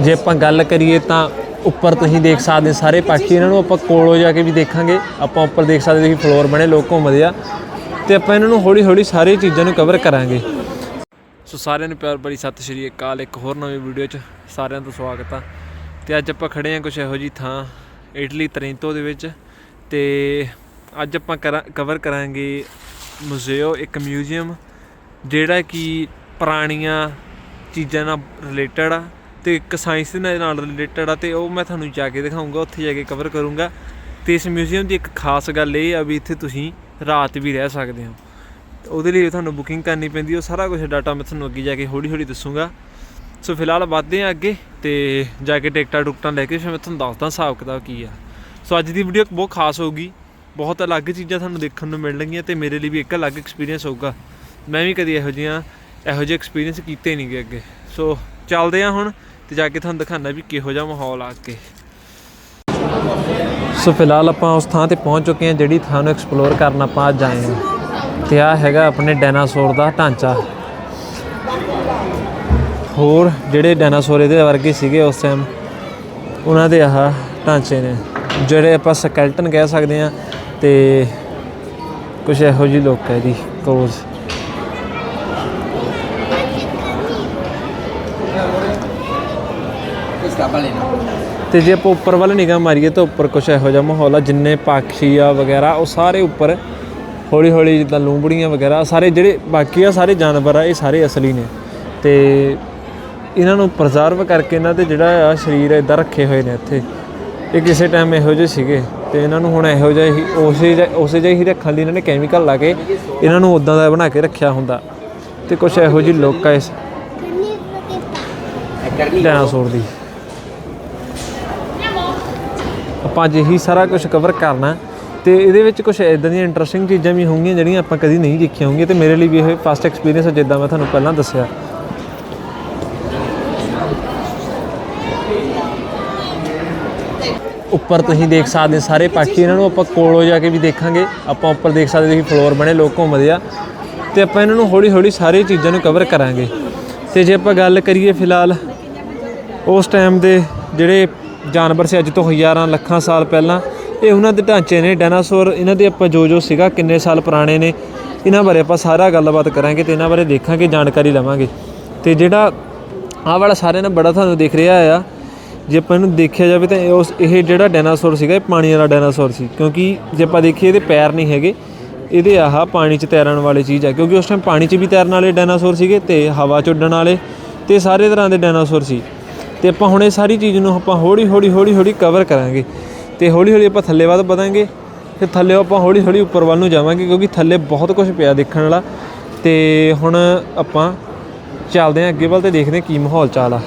ਜੇ ਆਪਾਂ ਗੱਲ ਕਰੀਏ ਤਾਂ ਉੱਪਰ ਤੁਸੀਂ ਦੇਖ ਸਕਦੇ ਸਾਰੇ ਪਾਠੀ ਇਹਨਾਂ ਨੂੰ ਆਪਾਂ ਕੋਲੋਂ ਜਾ ਕੇ ਵੀ ਦੇਖਾਂਗੇ। ਆਪਾਂ ਉੱਪਰ ਦੇਖ ਸਕਦੇ ਤੁਸੀਂ ਫਲੋਰ ਬਣੇ, ਲੋਕ ਘੁੰਮਦੇ ਆ। ਤੇ ਆਪਾਂ ਇਹਨਾਂ ਨੂੰ ਹੌਲੀ ਹੌਲੀ ਸਾਰੀ ਚੀਜ਼ਾਂ ਨੂੰ ਕਵਰ ਕਰਾਂਗੇ। ਸੋ ਸਾਰਿਆਂ ਨੂੰ ਪਿਆਰ ਭਰੀ ਸਤਿ ਸ਼੍ਰੀ ਅਕਾਲ, ਇੱਕ ਹੋਰ ਨਵੀਂ ਵੀਡੀਓ 'ਚ ਸਾਰਿਆਂ ਦਾ ਸਵਾਗਤ ਆ। ਤੇ ਅੱਜ ਆਪਾਂ ਖੜੇ ਹਾਂ ਕੁਝ ਇਹੋ ਜੀ ਥਾਂ, ਇਟਲੀ ਤਰੇਂਤੋ ਦੇ ਵਿੱਚ। ਤੇ ਅੱਜ ਆਪਾਂ ਕਵਰ ਕਰਾਂਗੇ ਮੁਜ਼ੇਓ, ਇੱਕ ਮਿਊਜ਼ੀਅਮ ਜਿਹੜਾ ਕਿ ਪੁਰਾਣੀਆਂ ਚੀਜ਼ਾਂ ਨਾਲ ਰਿਲੇਟਡ ਆ। ਤੇ ਇੱਕ ਸਾਇੰਸ ਦੇ ਨਾਲ ਰਿਲੇਟਡ ਆ ਤੇ ਉਹ ਮੈਂ ਤੁਹਾਨੂੰ ਜਾ ਕੇ ਦਿਖਾਉਂਗਾ, ਉੱਥੇ ਜਾ ਕੇ ਕਵਰ ਕਰੂੰਗਾ। ਤੇ ਇਸ ਮਿਊਜ਼ੀਅਮ ਦੀ ਇੱਕ ਖਾਸ ਗੱਲ ਇਹ ਆ ਵੀ ਇੱਥੇ ਤੁਸੀਂ ਰਾਤ ਵੀ ਰਹਿ ਸਕਦੇ ਹੋ। ਤੇ ਉਹਦੇ ਲਈ ਤੁਹਾਨੂੰ ਬੁਕਿੰਗ ਕਰਨੀ ਪੈਂਦੀ, ਉਹ ਸਾਰਾ ਕੁਝ ਡਾਟਾ ਮੈਂ ਤੁਹਾਨੂੰ ਅੱਗੇ ਜਾ ਕੇ ਹੌਲੀ ਹੌਲੀ ਦੱਸੂਗਾ। ਸੋ ਫਿਲਹਾਲ ਵੱਧਦੇ ਹਾਂ ਅੱਗੇ ਤੇ ਜਾ ਕੇ ਟਿਕਟਾਂ ਟੁਕਟਾਂ ਲੈ ਕੇ ਫਿਰ ਮੈਂ ਤੁਹਾਨੂੰ ਦੱਸਦਾ ਹਿਸਾਬ ਕਿਤਾਬ ਕੀ ਆ। ਸੋ ਅੱਜ ਦੀ ਵੀਡੀਓ ਬਹੁਤ ਖਾਸ ਹੋਊਗੀ, ਬਹੁਤ ਅਲੱਗ ਚੀਜ਼ਾਂ ਤੁਹਾਨੂੰ ਦੇਖਣ ਨੂੰ ਮਿਲਣਗੀਆਂ ਤੇ ਮੇਰੇ ਲਈ ਵੀ ਇੱਕ ਅਲੱਗ ਐਕਸਪੀਰੀਅੰਸ ਹੋਊਗਾ। ਮੈਂ ਵੀ ਕਦੀ ਇਹੋ ਜਿਹੀਆਂ, ਇਹੋ ਜਿਹੇ ਐਕਸਪੀਰੀਅੰਸ ਕੀਤੇ ਨਹੀਂ ਨਹੀਂਗੇ ਅੱਗੇ। ਸੋ ਚੱਲਦੇ ਆ ਹੁਣ। ਤੇ ਜਾ ਕੇ ਤੁਹਾਨੂੰ ਦਿਖਾਣਾ ਵੀ ਕਿਹੋ ਜਿਹਾ ਮਾਹੌਲ ਆ ਕੇ। ਸੋ ਫਿਲਹਾਲ ਆਪਾਂ ਉਸ ਥਾਂ ਤੇ ਪਹੁੰਚ ਚੁੱਕੇ ਹਾਂ ਜਿਹੜੀ ਥਾਂ ਨੂੰ ਐਕਸਪਲੋਰ ਕਰਨ ਆਪਾਂ ਅੱਜ ਆਏ ਹਾਂ। ਤੇ ਆ ਹੈਗਾ ਆਪਣੇ ਡਾਇਨਾਸੌਰ ਦਾ ਢਾਂਚਾ। ਹੋਰ ਜਿਹੜੇ ਡਾਇਨਾਸੌਰ ਇਹਦੇ ਵਰਗੇ ਸੀਗੇ ਉਸ ਟਾਈਮ ਉਹਨਾਂ ਦੇ ਆਹ ਢਾਂਚੇ ਨੇ। ਜਿਹੜੇ ਆਪਾਂ ਸਕੈਲਟਨ ਕਹਿ ਸਕਦੇ ਆ ਤੇ ਕੁਝ ਇਹੋ ਜਿਹੀ ਲੋਕ ਹੈ ਇਹਦੀ ਕੋਜ਼ Questa balena. ਤੇ ਜੇ ਆਪਾਂ ਉੱਪਰ ਵੱਲ ਨਿਗਾਹ ਮਾਰੀਏ ਤਾਂ ਉੱਪਰ ਕੁਝ ਇਹੋ ਜਿਹਾ ਮਾਹੌਲ ਆ ਜਿੰਨੇ ਪਾਖੀ ਆ ਵਗੈਰਾ ਉਹ ਸਾਰੇ ਉੱਪਰ ਹੌਲੀ ਹੌਲੀ ਜਿੱਦਾਂ ਲੂੰਬੜੀਆਂ ਵਗੈਰਾ ਸਾਰੇ ਜਿਹੜੇ ਬਾਕੀ ਆ ਸਾਰੇ ਜਾਨਵਰ ਆ ਇਹ ਸਾਰੇ ਅਸਲੀ ਨੇ। ਤੇ ਇਹਨਾਂ ਨੂੰ ਪ੍ਰੀਜ਼ਰਵ ਕਰਕੇ ਇਹਨਾਂ ਦੇ ਜਿਹੜਾ ਆ ਸਰੀਰ ਇਦਾਂ ਰੱਖੇ ਹੋਏ ਨੇ ਇੱਥੇ। ਇਹ ਕਿਸੇ ਟਾਈਮ ਇਹੋ ਜਿਹੇ ਸੀਗੇ। ਤੇ ਇਹਨਾਂ ਨੂੰ ਹੁਣ ਇਹੋ ਜਿਹਾ ਹੀ ਉਸੇ ਜਿਹਾ- ਉਸੇ ਜਿਹਾ ਹੀ ਰੱਖਣ ਲਈ ਇਹਨਾਂ ਨੇ ਕੈਮੀਕਲ ਲਾ ਕੇ ਇਹਨਾਂ ਨੂੰ ਉਦਾਂ ਦਾ ਬਣਾ ਕੇ ਰੱਖਿਆ ਹੁੰਦਾ। ਤੇ ਕੁਝ ਇਹੋ ਜਿਹੀ ਲੁੱਕ ਆ ਇਸ. ਡਾਇਨਾਸੌਰ ਦੀ। ਆਪਾਂ ਅੱਜ ਇਹੀ ਸਾਰਾ ਕੁਝ ਕਵਰ ਕਰਨਾ ਤੇ ਇਹਦੇ ਵਿੱਚ ਕੁਝ ਇਦਾਂ ਦੀਆਂ ਇੰਟਰਸਟਿੰਗ ਚੀਜ਼ਾਂ ਵੀ ਹੋਣਗੀਆਂ ਜਿਹੜੀਆਂ ਆਪਾਂ ਕਦੀ ਨਹੀਂ ਦੇਖੀਆਂ ਹੋਣਗੀਆਂ ਤੇ ਮੇਰੇ ਲਈ ਵੀ ਇਹ ਫਸਟ ਐਕਸਪੀਰੀਅੰਸ ਹੈ ਜਿੱਦਾਂ ਮੈਂ ਤੁਹਾਨੂੰ ਪਹਿਲਾਂ ਦੱਸਿਆ। ਉੱਪਰ ਤੁਸੀਂ ਦੇਖ ਸਕਦੇ ਸਾਰੇ ਪਾਠੀ ਇਹਨਾਂ ਨੂੰ ਆਪਾਂ ਕੋਲੋਂ ਜਾ ਕੇ ਵੀ ਦੇਖਾਂਗੇ। ਆਪਾਂ ਉੱਪਰ ਦੇਖ ਸਕਦੇ ਤੁਸੀਂ ਫਲੋਰ ਬਣੇ, ਲੋਕ ਘੁੰਮਦੇ ਆ। ਤੇ ਆਪਾਂ ਇਹਨਾਂ ਨੂੰ ਹੌਲੀ ਹੌਲੀ ਸਾਰੀ ਚੀਜ਼ਾਂ ਨੂੰ ਕਵਰ ਕਰਾਂਗੇ। ਤੇ ਜੇ ਆਪਾਂ ਗੱਲ ਕਰੀਏ ਫਿਲਹਾਲ, ਉਸ ਟਾਈਮ ਦੇ ਜਿਹੜੇ ਜਾਨਵਰ ਸੀ, ਅੱਜ ਤੋਂ ਹਜ਼ਾਰਾਂ ਲੱਖਾਂ ਸਾਲ ਪਹਿਲਾਂ। ਇਹ ਉਹਨਾਂ ਦੇ ਢਾਂਚੇ ਨੇ, ਡਾਇਨਾਸੌਰ, ਇਹਨਾਂ ਦੇ ਆਪਾਂ ਜੋ ਜੋ ਸੀਗਾ, ਕਿੰਨੇ ਸਾਲ ਪੁਰਾਣੇ ਨੇ, ਇਹਨਾਂ ਬਾਰੇ ਆਪਾਂ ਸਾਰਾ ਗੱਲਬਾਤ ਕਰਾਂਗੇ ਤੇ ਇਹਨਾਂ ਬਾਰੇ ਦੇਖਾਂਗੇ, ਜਾਣਕਾਰੀ ਲਵਾਂਗੇ। ਤੇ ਜਿਹੜਾ ਆਹ ਵਾਲਾ ਸਾਰਿਆਂ ਨਾਲ ਬੜਾ ਤੁਹਾਨੂੰ ਦਿਖ ਰਿਹਾ ਆ, ਜੇ ਆਪਾਂ ਇਹਨੂੰ ਦੇਖਿਆ ਜਾਵੇ ਤਾਂ ਉਸ, ਇਹ ਜਿਹੜਾ ਡਾਇਨਾਸੌਰ ਸੀਗਾ, ਇਹ ਪਾਣੀ ਵਾਲਾ ਡਾਇਨਾਸੌਰ ਸੀ, ਕਿਉਂਕਿ ਜੇ ਆਪਾਂ ਦੇਖੀਏ ਇਹਦੇ ਪੈਰ ਨਹੀਂ ਹੈਗੇ, ਇਹਦੇ ਆਹ ਪਾਣੀ 'ਚ ਤੈਰਨ ਵਾਲੀ ਚੀਜ਼ ਆ, ਕਿਉਂਕਿ ਉਸ ਟਾਈਮ ਪਾਣੀ 'ਚ ਵੀ ਤੈਰਨ ਵਾਲੇ ਡਾਇਨਾਸੌਰ ਸੀਗੇ ਤੇ ਹਵਾ 'ਚ ਉੱਡਣ ਵਾਲੇ, ਤੇ ਸਾਰੇ ਤਰ੍ਹਾਂ ਦੇ ਡਾਇਨਾਸੌਰ ਸੀ। ਤੇ ਆਪਾਂ ਹੁਣ ਇਹ ਸਾਰੀ ਚੀਜ਼ ਨੂੰ ਆਪਾਂ ਹੌਲੀ ਹੌਲੀ ਹੌਲੀ ਹੌਲੀ ਕਵਰ ਕਰਾਂਗੇ। ਤੇ ਹੌਲੀ ਹੌਲੀ ਆਪਾਂ ਥੱਲੇ ਵੱਧ ਵਧਾਂਗੇ। ਫਿਰ ਥੱਲੇ ਆਪਾਂ ਹੌਲੀ ਹੌਲੀ ਉੱਪਰ ਵੱਲ ਨੂੰ ਜਾਵਾਂਗੇ ਕਿਉਂਕਿ ਥੱਲੇ ਬਹੁਤ ਕੁਝ ਪਿਆ ਦੇਖਣ ਵਾਲਾ। ਤੇ ਹੁਣ ਆਪਾਂ ਚੱਲਦੇ ਹਾਂ ਅੱਗੇ ਵੱਲ ਤੇ ਦੇਖਦੇ ਹਾਂ ਕੀ ਮਾਹੌਲ ਚਾਲ ਆ।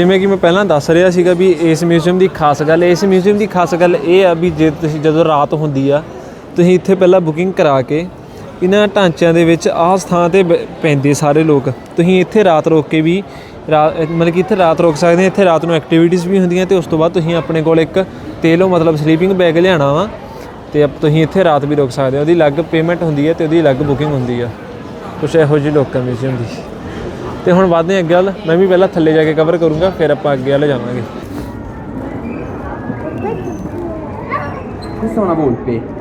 ਜਿਵੇਂ ਕਿ ਮੈਂ ਪਹਿਲਾਂ ਦੱਸ ਰਿਹਾ ਸੀਗਾ ਵੀ ਇਸ ਮਿਊਜ਼ੀਅਮ ਦੀ ਖਾਸ ਗੱਲ, ਇਸ ਮਿਊਜ਼ੀਅਮ ਦੀ ਖਾਸ ਗੱਲ ਇਹ ਆ ਵੀ ਜੇ ਤੁਸੀਂ ਜਦੋਂ ਰਾਤ ਹੁੰਦੀ ਆ, ਤੁਸੀਂ ਇੱਥੇ ਪਹਿਲਾਂ ਬੁਕਿੰਗ ਕਰਾ ਕੇ ਇਹਨਾਂ ਢਾਂਚਿਆਂ ਦੇ ਵਿੱਚ ਆਹ ਥਾਂ ਤੇ ਪੈਂਦੇ ਸਾਰੇ ਲੋਕ। ਤੁਸੀਂ ਇੱਥੇ ਰਾਤ ਰੋਕ ਕੇ ਵੀ ਰਾ- ਮਤਲਬ ਕਿ ਇੱਥੇ ਰਾਤ ਰੋਕ ਸਕਦੇ ਆ, ਇੱਥੇ ਰਾਤ ਨੂੰ ਐਕਟੀਵਿਟੀਜ਼ ਵੀ ਹੁੰਦੀਆਂ ਤੇ ਉਸ ਤੋਂ ਬਾਅਦ ਤੁਸੀਂ ਆਪਣੇ ਕੋਲ ਇੱਕ ਤੇਲੋ ਮਤਲਬ ਸਲੀਪਿੰਗ ਬੈਗ ਲਿਆਣਾ ਵਾ ਤੇ ਆਪ- ਤੁਸੀਂ ਇੱਥੇ ਰਾਤ ਵੀ ਰੁਕ ਸਕਦੇ ਹੋ ਉਹਦੀ ਅਲੱਗ ਪੇਮੈਂਟ ਹੁੰਦੀ ਹੈ ਤੇ ਉਹਦੀ ਅਲੱਗ ਬੁਕਿੰਗ ਹੁੰਦੀ ਆ। ਕੁਛ ਇਹੋ ਜਿਹੇ ਲੋਕਾਂ ਮਿਊਜ਼ੀਅਮ ਦੀ। ਤੇ ਹੁਣ ਵੱਧਦੇ ਹਾਂ ਅੱਗੇ ਵੱਲ। ਮੈਂ ਵੀ ਪਹਿਲਾਂ ਥੱਲੇ ਜਾ ਕੇ ਕਵਰ ਕਰੂੰਗਾ, ਫਿਰ ਆਪਾਂ ਅੱਗੇ ਵੱਲ ਜਾਵਾਂਗੇ। Questa ਬੋਲ una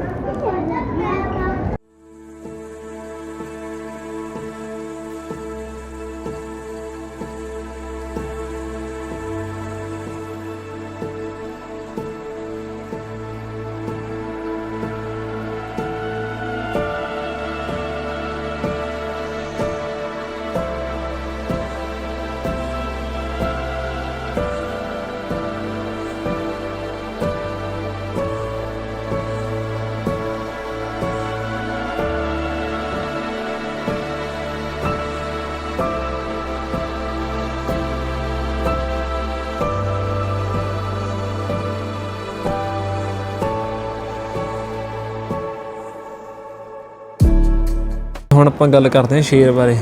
ਹੁਣ ਆਪਾਂ ਗੱਲ ਕਰਦੇ ਹਾਂ ਸ਼ੇਰ ਬਾਰੇ।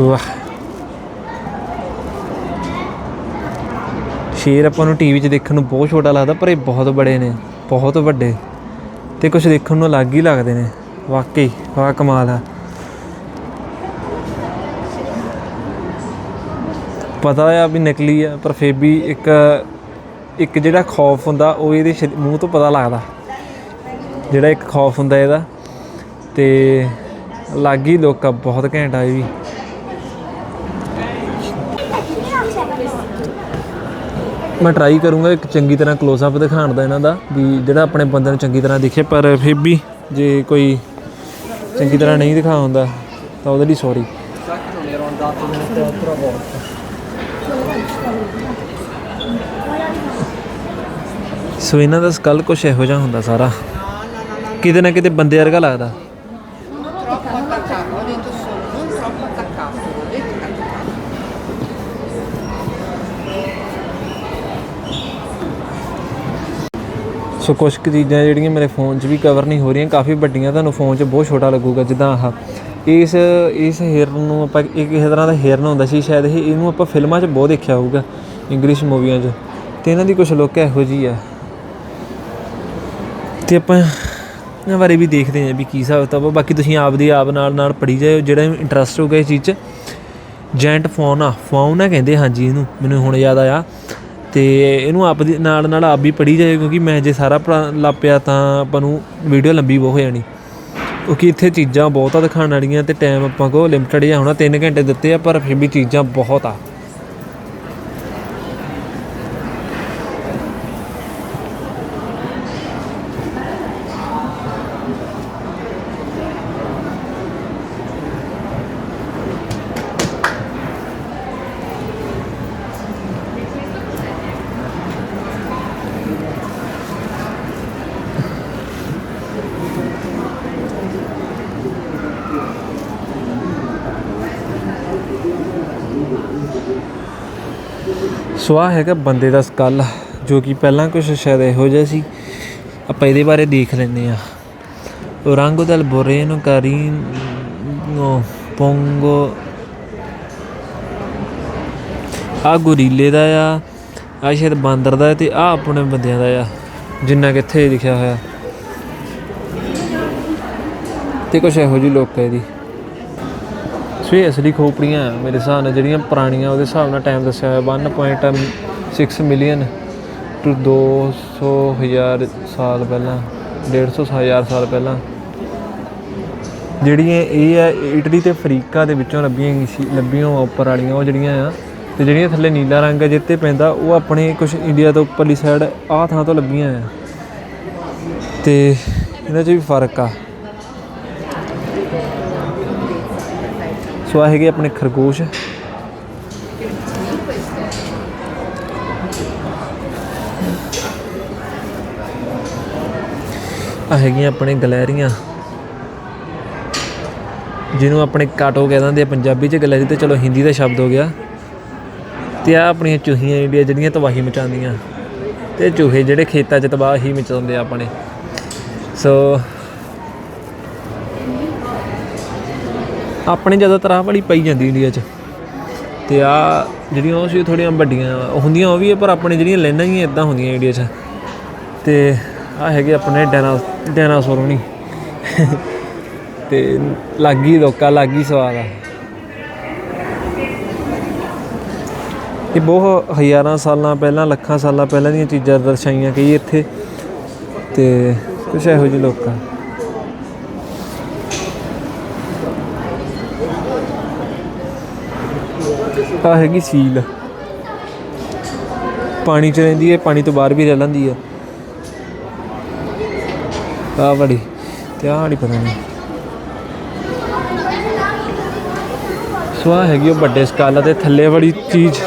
ਵਾਹ। ਸ਼ੇਰ ਆਪਾਂ ਨੂੰ ਟੀਵੀ 'ਚ ਦੇਖਣ ਨੂੰ ਬਹੁਤ ਛੋਟਾ ਲੱਗਦਾ, ਪਰ ਇਹ ਬਹੁਤ ਬੜੇ ਨੇ, ਬਹੁਤ ਵੱਡੇ। ਤੇ ਕੁਝ ਦੇਖਣ ਨੂੰ ਅਲੱਗ ਹੀ ਲੱਗਦੇ ਨੇ। ਵਾਕਈ, ਵਾਹ ਕਮਾਲ ਆ। ਪਤਾ ਆ ਵੀ ਨਕਲੀ ਆ, ਪਰ ਫਿਰ ਵੀ ਇੱਕ ਇੱਕ ਜਿਹੜਾ ਖੌਫ ਹੁੰਦਾ, ਉਹ ਇਹਦੇ ਸ਼ਰੀ- ਮੂੰਹ ਤੋਂ ਪਤਾ ਲੱਗਦਾ। ਜਿਹੜਾ ਇੱਕ ਖੌਫ ਹੁੰਦਾ ਇਹਦਾ। ਤੇ ਅਲੱਗ ਹੀ ਲੋਕ ਆ, ਬਹੁਤ ਘੈਂਟ ਆ ਇਹ ਵੀ। ਮੈਂ ਟਰਾਈ ਕਰੂੰਗਾ ਇੱਕ ਚੰਗੀ ਤਰ੍ਹਾਂ ক্লোਜ਼ ਅਪ ਦਿਖਾਉਣ ਦਾ ਇਹਨਾਂ ਦਾ, ਵੀ ਜਿਹੜਾ ਆਪਣੇ ਬੰਦੇ ਨੂੰ ਚੰਗੀ ਤਰ੍ਹਾਂ ਦਿਖੇ, ਪਰ ਫਿਰ ਵੀ ਜੇ ਕੋਈ ਚੰਗੀ ਤਰ੍ਹਾਂ ਨਹੀਂ ਦਿਖਾ ਹੁੰਦਾ, ਤਾਂ ਉਹਦੇ ਲਈ ਸੌਰੀ ਸੋ ਇਹਨਾਂ ਦਾ ਸਕਲ ਕੁਛ ਇਹੋ ਜਿਹਾ ਹੁੰਦਾ ਸਾਰਾ। ਕਿਤੇ ਨਾ ਕਿਤੇ ਬੰਦੇ ਵਰਗਾ ਲੱਗਦਾ। ਸੋ ਕੁਝ ਕੁ ਚੀਜ਼ਾਂ ਜਿਹੜੀਆਂ ਮੇਰੇ ਫੋਨ 'ਚ ਵੀ ਕਵਰ ਨਹੀਂ ਹੋ ਰਹੀਆਂ, ਕਾਫੀ ਵੱਡੀਆਂ, ਤੁਹਾਨੂੰ ਫੋਨ 'ਚ ਬਹੁਤ ਛੋਟਾ ਲੱਗੂਗਾ, ਜਿੱਦਾਂ ਆਹ, ਇਸ ਇਸ ਹਿਰਨ ਨੂੰ ਆਪਾਂ ਇੱਕ ਕਿਸੇ ਤਰ੍ਹਾਂ ਦਾ ਹਿਰਨ ਹੁੰਦਾ ਸੀ, ਸ਼ਾਇਦ ਇਹ, ਇਹਨੂੰ ਆਪਾਂ ਫਿਲਮਾਂ 'ਚ ਬਹੁਤ ਦੇਖਿਆ ਹੋਊਗਾ ਇੰਗਲਿਸ਼ ਮੂਵੀਆਂ 'ਚ। ਤੇ ਇਹਨਾਂ ਦੀ ਕੁਝ ਲੋਕ ਇਹੋ ਜਿਹੀ ਆ। ਤੇ ਆਪਾਂ ਇਹਨਾਂ ਬਾਰੇ ਵੀ ਦੇਖਦੇ ਹਾਂ ਵੀ ਕੀ ਹਿਸਾਬ ਕਿਤਾਬ ਬਾਕੀ ਤੁਸੀਂ ਆਪ ਦੀ ਆਪ ਨਾਲ ਨਾਲ ਪੜ੍ਹੀ ਜਾਓ ਜਿਹੜਾ ਇੰਟਰਸਟ ਹੋਊਗਾ ਇਸ ਚੀਜ਼ 'ਚ। ਜੈਂਟ ਫੌਨਾ ਫੌਨਾ ਕਹਿੰਦੇ, ਹਾਂਜੀ, ਇਹਨੂੰ, ਮੈਨੂੰ ਹੁਣ ਯਾਦ ਆਇਆ। ਤੇ ਇਹਨੂੰ ਆਪ ਦੀ ਨਾਲ ਨਾਲ ਆਪ ਵੀ ਪੜ੍ਹੀ ਜਾਏ, ਕਿਉਂਕਿ ਮੈਂ ਜੇ ਸਾਰਾ ਪੜ੍ਹਾ- ਲਾਪਿਆ ਤਾਂ ਆਪਾਂ ਨੂੰ ਵੀਡੀਓ ਲੰਬੀ ਬਹੁਤ ਹੋ ਜਾਣੀ। ਕਿਉਂਕਿ ਇੱਥੇ ਚੀਜ਼ਾਂ ਬਹੁਤ ਆ ਦਿਖਾਉਣ ਵਾਲੀਆਂ ਤੇ ਟਾਈਮ ਆਪਾਂ ਕੋ ਲਿਮਟਡ ਜਿਹਾ ਹੋਣਾ 3 ਘੰਟੇ ਦਿੱਤੇ ਆ, ਪਰ ਫਿਰ ਵੀ ਚੀਜ਼ਾਂ ਬਹੁਤ ਆ। ਸੋ ਆਹ ਹੈਗਾ ਬੰਦੇ ਦਾ ਸਕਲ, ਜੋ ਕਿ ਪਹਿਲਾਂ ਕੁਝ ਸ਼ਾਇਦ ਇਹੋ ਜਿਹਾ ਸੀ। ਆਪਾਂ ਇਹਦੇ ਬਾਰੇ ਦੇਖ ਲੈਂਦੇ ਆ Orango del Boreno Carino Pongo ਆ ਗੁਰੀਲੇ ਦਾ ਆ ਆ ਸ਼ਾਇਦ ਬਾਂਦਰ ਦਾ ਹੈ ਤੇ ਆ ਆਪਣੇ ਬੰਦਿਆਂ ਦਾ ਆ, ਜਿੰਨਾ ਕਿ ਇੱਥੇ ਲਿਖਿਆ ਹੋਇਆ। ਤੇ ਕੁਛ ਇਹੋ ਜਿਹੀ ਲੋਕ ਹੈ ਇਹਦੀ। ਸੋ ਇਹ ਅਸਲੀ ਖੋਪੜੀਆਂ ਮੇਰੇ ਹਿਸਾਬ ਨਾਲ ਜਿਹੜੀਆਂ ਪੁਰਾਣੀਆਂ, ਉਹਦੇ ਹਿਸਾਬ ਨਾਲ ਟਾਈਮ ਦੱਸਿਆ ਹੋਇਆ 1.6 ਮਿਲੀਅਨ ਟੂ 200 ਹਜ਼ਾਰ ਸਾਲ ਪਹਿਲਾਂ 150 ਹਜ਼ਾਰ ਸਾਲ ਪਹਿਲਾਂ। ਜਿਹੜੀਆਂ ਇਹ ਆ, ਇਟਲੀ ਤੇ ਅਫਰੀਕਾ ਦੇ ਵਿੱਚੋਂ ਲੱਭੀਆਂ ਲੱਭੀਆਂ ਉੱਪਰ ਵਾਲੀਆਂ, ਉਹ ਜਿਹੜੀਆਂ ਆ, ਤੇ ਜਿਹੜੀਆਂ ਥੱਲੇ ਨੀਲਾ ਰੰਗ ਹੈ ਜਿੱਤੇ ਪੈਂਦਾ, ਉਹ ਆਪਣੇ ਕੁਝ ਇੰਡੀਆ ਤੋਂ ਉੱਪਰਲੀ ਸਾਈਡ ਆਹ ਥਾਂ ਤੋਂ ਲੱਭੀਆਂ ਆ। ਤੇ ਇਹਨਾਂ 'ਚ ਵੀ ਫ਼ਰਕ ਆ। ਸੋ ਆਹ ਹੈਗੇ ਆਪਣੇ ਖਰਗੋਸ਼। ਆ ਹੈਗੀਆਂ ਆਪਣੇ ਗਲੈਰੀਆਂ। ਜਿਹਨੂੰ ਆਪਣੇ ਕਾਟੋ ਕਹਿ ਦਿੰਦੇ ਆ, ਪੰਜਾਬੀ 'ਚ ਗਲੈਰੀ ਤੇ ਚਲੋ ਹਿੰਦੀ ਦਾ ਸ਼ਬਦ ਹੋ ਗਿਆ। ਤੇ ਆ ਆਪਣੀਆਂ ਚੂਹੀਆਂ ਇੰਡੀਆ ਜਿਹੜੀਆਂ ਤਬਾਹੀ ਮਚਾਉਂਦੀਆਂ। ਤੇ ਚੂਹੇ ਜਿਹੜੇ ਖੇਤਾਂ 'ਚ ਤਬਾਹੀ ਮਚਾਉਂਦੇ ਆ ਆਪਣੇ। ਸੋ ਆਪਣੇ ਜ਼ਿਆਦਾਤਰ ਆਹ ਵਾਲੀ ਪਈ ਜਾਂਦੀ ਇੰਡੀਆ 'ਚ। ਤੇ ਆ ਜਿਹੜੀਆਂ ਉਹ ਸੀ ਥੋੜੀਆਂ ਵੱਡੀਆਂ ਹੁੰਦੀਆਂ ਉਹ ਵੀ ਆ, ਪਰ ਆਪਣੇ ਜਿਹੜੀਆਂ ਲੈਣਾ ਹੀ ਇਦਾਂ ਹੁੰਦੀਆਂ ਇੰਡੀਆ 'ਚ। ਤੇ ਆ ਹੈਗੇ ਆਪਣੇ ਡੈਨਾ ਡਾਇਨਾਸੌਰ ਨਹੀਂ ਤੇ ਲੱਗੀ ਲੋਕਾਂ ਲੱਗੀ ਸਵਾਦ ਆ। ਇਹ ਬਹੁਤ ਹਜ਼ਾਰਾਂ ਸਾਲਾਂ ਪਹਿਲਾਂ ਲੱਖਾਂ ਸਾਲਾਂ ਪਹਿਲਾਂ ਦੀਆਂ ਚੀਜ਼ਾਂ ਦਰਸਾਈਆਂ ਗਈ ਇੱਥੇ। ਤੇ ਕੁਛ ਇਹੋ ਜਿਹੇ ਲੋਕ ਆ ਹੈਗੀ ਸੀਲ। ਪਾਣੀ ਚ ਰਹਿੰਦੀ ਹੈ, ਪਾਣੀ ਤੋਂ ਬਾਹਰ ਵੀ ਰਹਿ ਲੈਂਦੀ ਹੈ। ਆ ਬੜੀ ਤੇ ਆਹ ਵਾਲੀ ਪਤਾ ਨਹੀਂ। ਸੋ ਹੈਗੀ ਉਹ ਵੱਡੇ ਸਕਾਲਾ ਤੇ ਥੱਲੇ ਵਾਲੀ ਚੀਜ਼।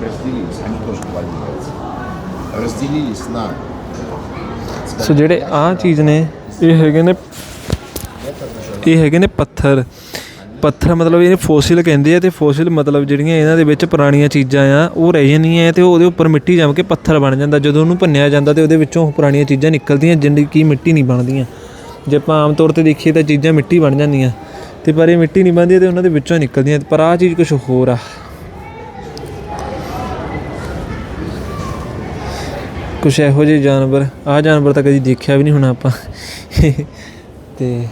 Rastrillis, они тоже вваливаются. Растелились на ਸੋ ਜਿਹੜੇ ਆਹ ਚੀਜ਼ ਨੇ ਇਹ ਹੈਗੇ ਨੇ ਇਹ ਹੈਗੇ ਨੇ ਪੱਥਰ ਪੱਥਰ ਮਤਲਬ ਇਹ ਫੋਸਿਲ ਕਹਿੰਦੇ ਆ ਤੇ ਫੋਸਿਲ ਮਤਲਬ ਜਿਹੜੀਆਂ ਇਹਨਾਂ ਦੇ ਵਿੱਚ ਪੁਰਾਣੀਆਂ ਚੀਜ਼ਾਂ ਆ ਉਹ ਰਹਿ ਜਾਂਦੀਆਂ ਤੇ ਉਹਦੇ ਉੱਪਰ ਮਿੱਟੀ ਜੰਮ ਕੇ ਪੱਥਰ ਬਣ ਜਾਂਦਾ ਜਦੋਂ ਉਹਨੂੰ ਭੰਨਿਆ ਜਾਂਦਾ ਤੇ ਉਹਦੇ ਵਿੱਚੋਂ ਪੁਰਾਣੀਆਂ ਚੀਜ਼ਾਂ ਨਿਕਲਦੀਆਂ ਜਿੰਦੀ ਕੀ ਮਿੱਟੀ ਨਹੀਂ ਬਣਦੀਆਂ ਜੇ ਆਪਾਂ ਆਮ ਤੌਰ ਤੇ ਦੇਖੀਏ ਤਾਂ ਚੀਜ਼ਾਂ ਮਿੱਟੀ ਬਣ ਜਾਂਦੀਆਂ ਤੇ ਪਰ ਇਹ ਮਿੱਟੀ ਨਹੀਂ ਬਣਦੀ ਤੇ ਉਹਨਾਂ ਦੇ ਵਿੱਚੋਂ ਨਿਕਲਦੀਆਂ ਪਰ ਆਹ ਚੀਜ਼ ਕੁਝ ਹੋਰ ਆ ਕੁਛ ਇਹੋ ਜਿਹੇ ਜਾਨਵਰ, ਆਹ ਜਾਨਵਰ ਤਾਂ ਕਦੀ ਦੇਖਿਆ ਵੀ ਨਹੀਂ ਹੋਣਾ ਆਪਾਂ। ਤੇ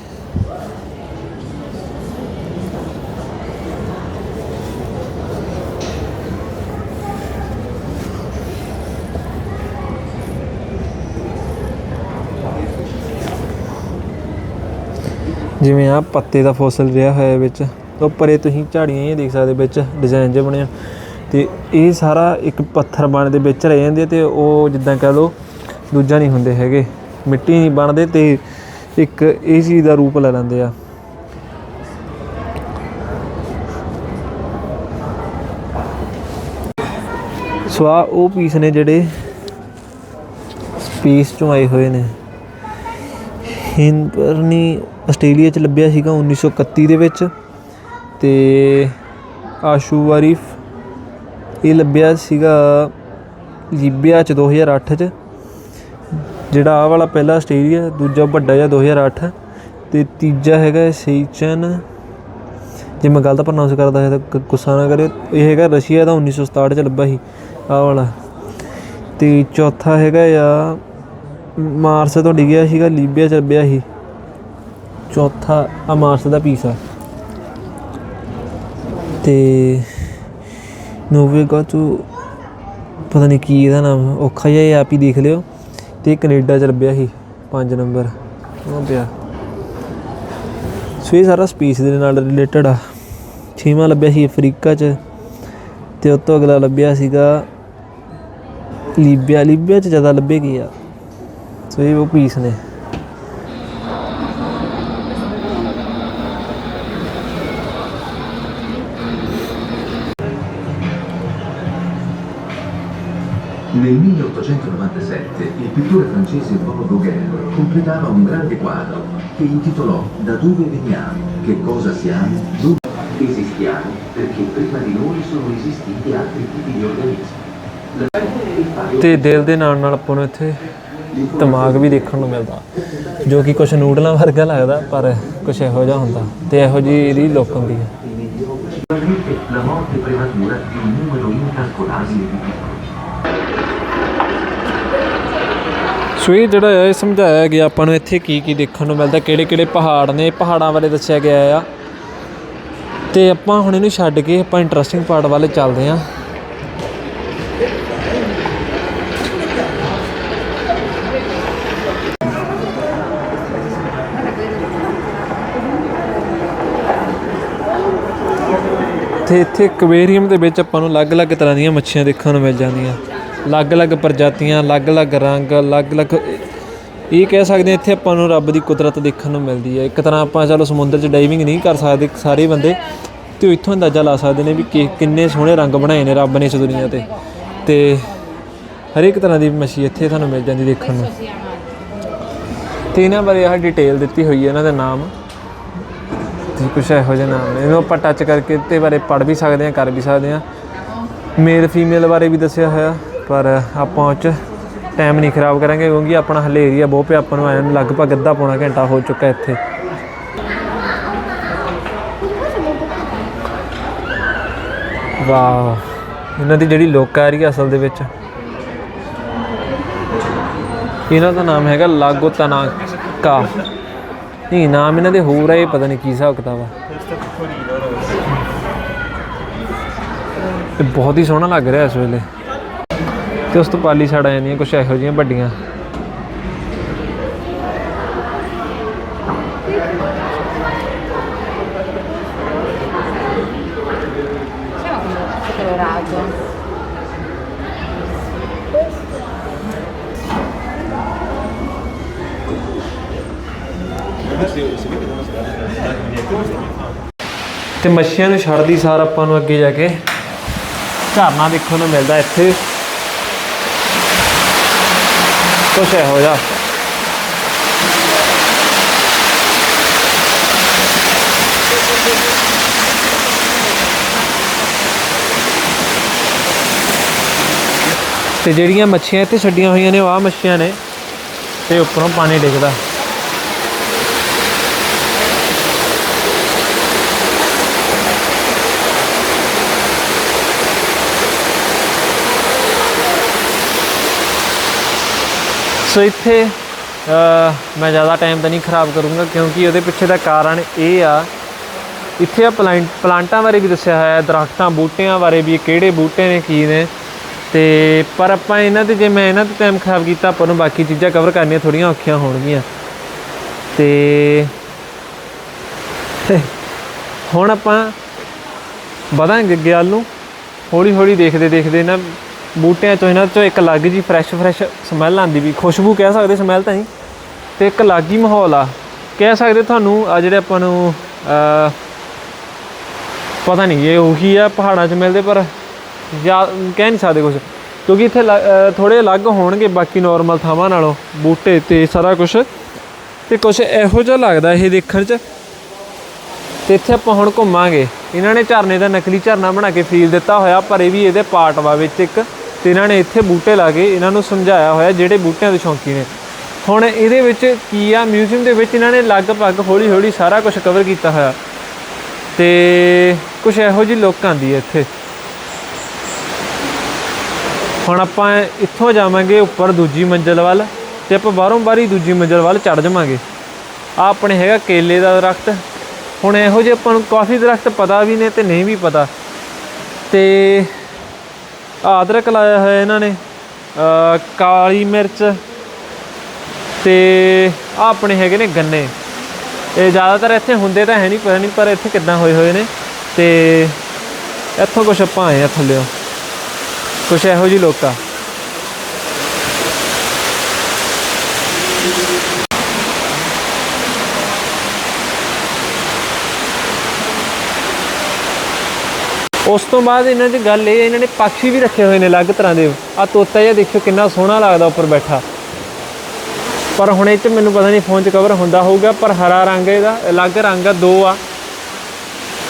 ਜਿਵੇਂ ਆ ਪੱਤੇ ਦਾ ਫੋਸਲ ਰਿਹਾ ਹੋਇਆ ਵਿੱਚ ਉਹ ਪਰੇ ਤੁਸੀਂ ਝਾੜੀਆਂ ਹੀ ਦੇਖ ਸਕਦੇ ਵਿੱਚ, ਡਿਜ਼ਾਈਨ ਜਿਹਾ ਬਣਿਆ ਤੇ ਇਹ ਸਾਰਾ ਇੱਕ ਪੱਥਰ ਬਣ ਦੇ ਵਿੱਚ ਰਹਿ ਜਾਂਦੇ ਆ ਤੇ ਉਹ ਜਿੱਦਾਂ ਕਹਿ ਲਓ ਦੂਜਾ ਨਹੀਂ ਹੁੰਦੇ ਹੈਗੇ, ਮਿੱਟੀ ਨਹੀਂ ਬਣਦੇ ਤੇ ਇੱਕ ਇਹ ਚੀਜ਼ ਦਾ ਰੂਪ ਲੈ ਲੈਂਦੇ ਆ। ਸੋ ਆਹ ਉਹ ਪੀਸ ਨੇ ਜਿਹੜੇ ਸਪੇਸ ਚੋਂ ਆਏ ਹੋਏ ਨੇ। ਹਿੰਦਪਰਨੀ ਆਸਟ੍ਰੇਲੀਆ ਚ ਲੱਭਿਆ ਸੀਗਾ 1931 ਦੇ ਵਿੱਚ ਤੇ ਆਸ਼ੂ ਵਾਰੀਫ ਇਹ ਲੱਭਿਆ ਸੀਗਾ ਲੀਬੀਆ ਚ 2008 ਚ। ਜਿਹੜਾ ਆਹ ਵਾਲਾ ਪਹਿਲਾ ਆਸਟ੍ਰੇਲੀਆ ਦੂਜਾ ਵੱਡਾ ਜਿਹਾ 2008 ਤੇ ਤੀਜਾ ਹੈਗਾ ਸੇਚਨ ਜੇ ਮੈਂ ਗਲਤ ਪ੍ਰੋਨਾਂਸ ਕਰਦਾ ਹੈ ਤਾਂ ਗੁੱਸਾ ਨਾ ਕਰਿਓ। ਇਹ ਹੈਗਾ ਰਸ਼ੀਆ ਦਾ 1967 ਚ ਲੱਭਾ ਸੀ ਆਹ ਵਾਲਾ। ਤੇ ਚੌਥਾ ਹੈਗਾ ਆ, ਮਾਰਸ ਤੋਂ ਡਿੱਗਿਆ ਸੀਗਾ, ਲੀਬੀਆ ਚ ਲੱਭਿਆ ਸੀ। ਚੌਥਾ ਆ ਮਾਰਸ ਦਾ ਪੀਸ ਆ। ਤੇ ਨੋਵੇਗਾ ਤੋਂ, ਪਤਾ ਨਹੀਂ ਕੀ ਇਹਦਾ ਨਾਮ, ਔਖਾ ਜਿਹਾ ਇਹ ਆਪ ਹੀ ਦੇਖ ਲਿਓ। ਤੇ ਕੈਨੇਡਾ ਚ ਲੱਭਿਆ ਸੀ 5 ਨੰਬਰ। ਉਹ ਪਿਆ। ਸੋ ਇਹ ਸਾਰਾ ਸਪੀਸ ਦੇ ਨਾਲ ਰਿਲੇਟਡ ਆ। ਛੇਵਾਂ ਲੱਭਿਆ ਸੀ ਅਫਰੀਕਾ ਚ, ਤੇ ਉਸ ਤੋਂ ਅਗਲਾ ਲੱਭਿਆ ਸੀਗਾ ਲੀਬੀਆ। ਲੀਬੀਆ ਚ ਜ਼ਿਆਦਾ ਲੱਭੇ ਗਏ ਆ? ਸੋ ਇਹ ਉਹ ਪੀਸ ਨੇ। Nel 1897 il pittore francese Paul Gauguin completava un grande quadro che intitolò Da dove veniamo, che cosa siamo, dove esistiamo, perché prima di noi sono esistiti altri tipi di organismi. ਤੇ ਦਿਲ ਦੇ ਨਾਲ ਨਾਲ ਆਪਾਂ ਨੂੰ ਇੱਥੇ ਦਿਮਾਗ ਵੀ ਦੇਖਣ ਨੂੰ ਮਿਲਦਾ ਜੋ ਕਿ ਕੁਝ ਨੂਡਲਾਂ ਵਰਗਾ ਲੱਗਦਾ ਪਰ ਕੁਝ ਇਹੋ ਜਿਹਾ ਹੁੰਦਾ ਤੇ ਇਹੋ ਜਿਹੀ ਇਹਦੀ ਲੁੱਕ ਹੁੰਦੀ ਹੈ la morte prematura di un numero incalcolabile di piccoli. ਸੋ ਇਹ ਜਿਹੜਾ ਹੈ ਇਹ ਸਮਝਾਇਆ ਗਿਆ ਆਪਾਂ ਨੂੰ ਇੱਥੇ ਕੀ ਕੀ ਦੇਖਣ ਨੂੰ ਮਿਲਦਾ ਕਿਹੜੇ ਕਿਹੜੇ ਪਹਾੜ ਨੇ, ਪਹਾੜਾਂ ਬਾਰੇ ਦੱਸਿਆ ਗਿਆ ਆ। ਤੇ ਆਪਾਂ ਹੁਣ ਇਹਨੂੰ ਛੱਡ ਕੇ ਆਪਾਂ ਇੰਟਰਸਟਿੰਗ ਪਾਰਟ ਵੱਲ ਚੱਲਦੇ ਹਾਂ ਤੇ ਇੱਥੇ ਐਕਵੇਰੀਅਮ ਦੇ ਵਿੱਚ ਆਪਾਂ ਨੂੰ ਅਲੱਗ-ਅਲੱਗ ਤਰ੍ਹਾਂ ਦੀਆਂ ਮੱਛੀਆਂ ਦੇਖਣ ਨੂੰ ਮਿਲ ਜਾਂਦੀਆਂ। ਅਲੱਗ-ਅਲੱਗ ਪ੍ਰਜਾਤੀਆਂ, ਅਲੱਗ-ਅਲੱਗ ਰੰਗ, ਅਲੱਗ-ਅਲੱਗ ਇਹ ਕਹਿ ਸਕਦੇ ਹਾਂ ਇੱਥੇ ਆਪਾਂ ਨੂੰ ਰੱਬ ਦੀ ਕੁਦਰਤ ਦੇਖਣ ਨੂੰ ਮਿਲਦੀ ਹੈ। ਇੱਕ ਤਰ੍ਹਾਂ ਆਪਾਂ ਚਲੋ ਸਮੁੰਦਰ 'ਚ ਡਾਈਵਿੰਗ ਨਹੀਂ ਕਰ ਸਕਦੇ ਸਾਰੇ ਬੰਦੇ, ਤੇ ਉਹ ਇੱਥੋਂ ਅੰਦਾਜ਼ਾ ਲਾ ਸਕਦੇ ਨੇ ਵੀ ਕਿ ਕਿੰਨੇ ਸੋਹਣੇ ਰੰਗ ਬਣਾਏ ਨੇ ਰੱਬ ਨੇ ਇਸ ਦੁਨੀਆ ਤੇ। ਤੇ ਹਰੇਕ ਤਰ੍ਹਾਂ ਦੀ ਮੱਛੀ ਇੱਥੇ ਤੁਹਾਨੂੰ ਮਿਲ ਜਾਂਦੀ ਦੇਖਣ ਨੂੰ। ਤੇ ਇਹਨਾਂ ਬਾਰੇ ਆਹ ਡਿਟੇਲ ਦਿੱਤੀ ਹੋਈ ਹੈ ਇਹਨਾਂ ਦਾ ਨਾਮ। ਤੇ ਕੁਛ ਇਹੋ ਜਿਹੇ ਨਾਮ ਨੇ, ਇਹਨੂੰ ਆਪਾਂ ਟੱਚ ਕਰਕੇ ਤੇ ਬਾਰੇ ਪੜ੍ਹ ਵੀ ਸਕਦੇ ਹਾਂ, ਕਰ ਵੀ ਸਕਦੇ ਹਾਂ। ਮੇਲ ਫੀਮੇਲ ਬਾਰੇ ਵੀ ਦੱਸਿਆ ਹੋਇਆ। ਪਰ ਆਪਾਂ ਉਹ 'ਚ ਟਾਈਮ ਨਹੀਂ ਖਰਾਬ ਕਰਾਂਗੇ ਕਿਉਂਕਿ ਆਪਣਾ ਹਲੇ ਏਰੀਆ ਬਹੁਤ ਪਿਆ, ਆਪਾਂ ਨੂੰ ਆਇਆ ਨੂੰ ਲਗਭਗ ਅੱਧਾ ਪੌਣਾ ਘੰਟਾ ਹੋ ਚੁੱਕਾ ਇੱਥੇ। ਵਾਹ, ਇਹਨਾਂ ਦੀ ਜਿਹੜੀ ਲੋਕ ਆ ਰਹੀ ਹੈ ਅਸਲ ਦੇ ਵਿੱਚ। ਇਹਨਾਂ ਦਾ ਨਾਮ ਹੈਗਾ ਲਾਗੋ ਤਨਾਕਾ। ਨਹੀਂ, ਨਾਮ ਇਹਨਾਂ ਦੇ ਹੋਰ ਹੈ ਇਹ ਪਤਾ ਨਹੀਂ ਕੀ ਹਿਸਾਬ ਕਿਤਾਬ ਆ। ਇਹ ਬਹੁਤ ਹੀ ਸੋਹਣਾ ਲੱਗ ਰਿਹਾ ਇਸ ਵੇਲੇ। ਤੇ ਉਸ ਤੋਂ ਪਾਲੀ ਸਾਈਡ ਆ ਜਾਂਦੀਆਂ ਕੁਝ ਇਹੋ ਜਿਹੀਆਂ ਵੱਡੀਆਂ। ਤੇ ਮੱਛੀਆਂ ਨੂੰ ਛੱਡਦੀ ਸਾਰ ਆਪਾਂ ਨੂੰ ਅੱਗੇ ਜਾ ਕੇ ਝਰਨਾ ਦੇਖਣ ਨੂੰ ਮਿਲਦਾ ਇੱਥੇ। ਕੁਛ ਇਹੋ ਜਿਹਾ ਤੇ ਜਿਹੜੀਆਂ ਮੱਛੀਆਂ ਇੱਥੇ ਛੱਡੀਆਂ ਹੋਈਆਂ ਨੇ, ਉਹ ਆ ਮੱਛੀਆਂ ਨੇ। ਤੇ ਉੱਪਰੋਂ ਪਾਣੀ ਡਿੱਗਦਾ। ਸੋ ਇੱਥੇ ਮੈਂ ਜ਼ਿਆਦਾ ਟਾਈਮ ਤਾਂ ਨਹੀਂ ਖਰਾਬ ਕਰੂੰਗਾ ਕਿਉਂਕਿ ਉਹਦੇ ਪਿੱਛੇ ਦਾ ਕਾਰਨ ਇਹ ਆ, ਇੱਥੇ ਆ ਪਲਾਂਟ, ਪਲਾਂਟਾਂ ਬਾਰੇ ਵੀ ਦੱਸਿਆ ਹੋਇਆ ਹੈ, ਦਰਖਤਾਂ, ਬੂਟਿਆਂ ਬਾਰੇ ਵੀ, ਕਿਹੜੇ ਬੂਟੇ ਨੇ, ਕੀ ਨੇ। ਤੇ ਪਰ ਆਪਾਂ ਇਹਨਾਂ ਤੇ, ਜੇ ਮੈਂ ਇਹਨਾਂ ਤੇ ਟਾਈਮ ਖਰਾਬ ਕੀਤਾ, ਆਪਾਂ ਨੂੰ ਬਾਕੀ ਚੀਜ਼ਾਂ ਕਵਰ ਕਰਨੀਆਂ ਥੋੜੀਆਂ ਔਖੀਆਂ ਹੋਣਗੀਆਂ। ਤੇ ਹੁਣ ਆਪਾਂ ਵਧਾਂਗੇ ਅੱਗੇ ਵੱਲ ਨੂੰ। ਹੌਲੀ ਹੌਲੀ ਦੇਖਦੇ ਦੇਖਦੇ ਨਾ ਬੂਟਿਆਂ ਚੋਂ, ਇਹਨਾਂ ਚੋਂ ਇੱਕ ਅਲੱਗ ਜੀ ਫਰੈਸ਼ ਫਰੈਸ਼ ਸਮੈਲ ਆਉਂਦੀ ਵੀ। ਖੁਸ਼ਬੂ ਕਹਿ ਸਕਦੇ ਸਮੈਲ ਤਾਂ ਨਹੀਂ, ਤੇ ਇੱਕ ਅਲੱਗ ਹੀ ਮਾਹੌਲ ਆ। ਕਹਿ ਸਕਦੇ ਤੁਹਾਨੂੰ, ਆ ਜਿਹੜੇ ਆਪਾਂ ਨੂੰ ਪਤਾ ਨਹੀਂ, ਇਹ ਉਹੀ ਆ ਪਹਾੜਾਂ 'ਚ ਮਿਲਦੇ, ਪਰ ਜਾਂ, ਕਹਿ ਨਹੀਂ ਸਕਦੇ ਕੁਝ ਕਿਉਂਕਿ ਇੱਥੇ ਥੋੜੇ ਅਲੱਗ ਹੋਣਗੇ, ਬਾਕੀ ਨਾਰਮਲ ਥਾਵਾਂ ਨਾਲੋਂ, ਬੂਟੇ ਤੇ ਸਾਰਾ ਕੁਝ ਤੇ ਕੁਝ ਇਹੋ ਜਿਹਾ ਲੱਗਦਾ ਇਹ ਦੇਖਣ 'ਚ। ਤੇ ਇੱਥੇ ਆਪਾਂ ਹੁਣ ਘੁੰਮਾਂਗੇ। ਇਹਨਾਂ ਨੇ ਝਰਨੇ ਦਾ ਨਕਲੀ ਝਰਨਾ ਬਣਾ ਕੇ ਫੀਲ ਦਿੱਤਾ ਹੋਇਆ, ਪਰ ਇਹ ਵੀ ਇਹਦੇ ਪਾਰਟ ਵਾ ਵਿੱਚ ਇੱਕ। ਤੇ ਇਹਨਾਂ ਨੇ ਇੱਥੇ ਬੂਟੇ ਲਾ ਕੇ ਇਹਨਾਂ ਨੂੰ ਸਮਝਾਇਆ ਹੋਇਆ ਜਿਹੜੇ ਬੂਟਿਆਂ ਦੇ ਸ਼ੌਂਕੀ ਨੇ। ਹੁਣ ਇਹਦੇ ਵਿੱਚ ਕੀ ਆ? ਮਿਊਜ਼ੀਅਮ ਦੇ ਵਿੱਚ ਇਹਨਾਂ ਨੇ ਲਗਭਗ ਹੌਲੀ ਹੌਲੀ ਸਾਰਾ ਕੁਝ ਕਵਰ ਕੀਤਾ ਹੋਇਆ। ਤੇ ਕੁਝ ਇਹੋ ਜਿਹੀ ਲੋਕ ਆਂਦੀ ਹੈ ਇੱਥੇ। ਹੁਣ ਆਪਾਂ ਇੱਥੋਂ ਜਾਵਾਂਗੇ ਉੱਪਰ ਦੂਜੀ ਮੰਜ਼ਲ ਵੱਲ ਤੇ ਆਪਾਂ ਬਾਹਰੋਂ ਬਾਹਰੀ ਦੂਜੀ ਮੰਜ਼ਲ ਵੱਲ ਚੜ ਜਾਵਾਂਗੇ। ਆ ਆਪਣੇ ਹੈਗਾ ਕੇਲੇ ਦਾ ਦਰਖਤ। ਹੁਣ ਇਹੋ ਜਿਹੇ ਆਪਾਂ ਨੂੰ ਕਾਫੀ ਦਰਖਤ ਪਤਾ ਵੀ ਨੇ ਤੇ ਨਹੀਂ ਵੀ ਪਤਾ। ਤੇ ਆਹ ਅਦਰਕ ਲਾਇਆ ਹੋਇਆ ਇਹਨਾਂ ਨੇ ਕਾਲੀ ਮਿਰਚ ਤੇ ਆ ਆਪਣੇ ਹੈਗੇ ਨੇ ਗੰਨੇ। ਇਹ ਜ਼ਿਆਦਾਤਰ ਇੱਥੇ ਹੁੰਦੇ ਤਾਂ ਹੈ ਨਹੀਂ, ਪਤਾ ਨਹੀਂ ਪਰ ਇੱਥੇ ਕਿੱਦਾਂ ਹੋਏ ਹੋਏ ਨੇ ਤੇ ਇੱਥੋਂ ਕੁਛ ਆਪਾਂ ਆਏ ਆ ਥੱਲਿਓ। ਕੁਛ ਇਹੋ ਜਿਹੀ ਲੋਕ ਉਸ ਤੋਂ ਬਾਅਦ ਇਹਨਾਂ ਦੀ ਗੱਲ ਇਹ ਇਹਨਾਂ ਨੇ ਪੰਛੀ ਵੀ ਰੱਖੇ ਹੋਏ ਨੇ ਅਲੱਗ ਤਰ੍ਹਾਂ ਦੇ। ਆ ਤੋਤਾ ਜਿਹਾ ਦੇਖਿਓ ਕਿੰਨਾ ਸੋਹਣਾ ਲੱਗਦਾ ਉੱਪਰ ਬੈਠਾ। ਪਰ ਹੁਣ ਇਹ ਚ ਮੈਨੂੰ ਪਤਾ ਨਹੀਂ ਫੋਨ 'ਚ ਕਵਰ ਹੁੰਦਾ ਹੋਊਗਾ ਪਰ ਹਰਾ ਰੰਗ ਇਹਦਾ ਅਲੱਗ ਰੰਗ ਆ ਦੋ ਆ।